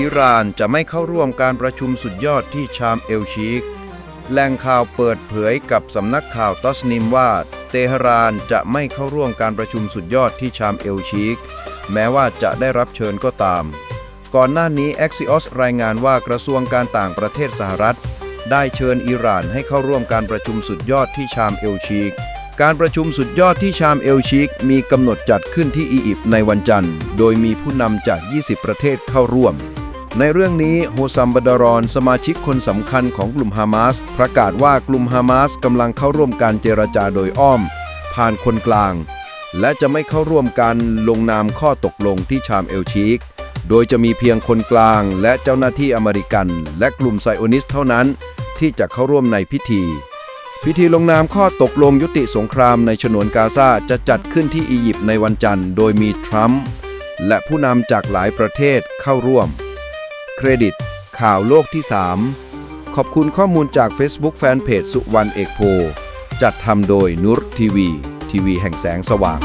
อิหร่านจะไม่เข้าร่วมการประชุมสุดยอดที่ชามเอลชีกแหล่งข่าวเปิดเผยกับสำนักข่าวตอสนิมว่า เตหรานจะไม่เข้าร่วมการประชุมสุดยอดที่ชามเอลชีกแม้ว่าจะได้รับเชิญก็ตาม ก่อนหน้านี้ Axios รายงานว่ากระทรวงการต่างประเทศสหรัฐ ได้เชิญอิหร่านให้เข้าร่วมการประชุมสุดยอดที่ชามเอลชีกการประชุมสุดยอดที่ชามเอลชีกมีกำหนดจัดขึ้นที่อียิปต์ในวันจันทร์ โดยมีผู้นำจาก 20 ประเทศเข้าร่วม ในเรื่องนี้โฮซัมบัดารอน สมาชิกคนสำคัญของกลุ่มฮามาส ประกาศว่ากลุ่มฮามาสกำลังเข้าร่วมการเจรจาโดยอ้อม ผ่านคนกลาง และจะไม่เข้าร่วมการลงนามข้อตกลงที่ชามเอลชีก โดยจะมีเพียงคนกลาง และเจ้าหน้าที่อเมริกัน และกลุ่มไซโอนิสเท่านั้น ที่จะเข้าร่วมในพิธี พิธีลงนามข้อตกลงยุติสงครามในฉนวนกาซาจะจัดขึ้นที่อียิปต์ในวันจันทร์ โดยมีทรัมป์และผู้นำจากหลายประเทศเข้าร่วม เครดิต ข่าวโลกที่ 3 ขอบคุณข้อมูลจาก Facebook Fanpage สุวรรณเอกโพ จัดทำโดยนุรทีวี ทีวีแห่งแสงสว่าง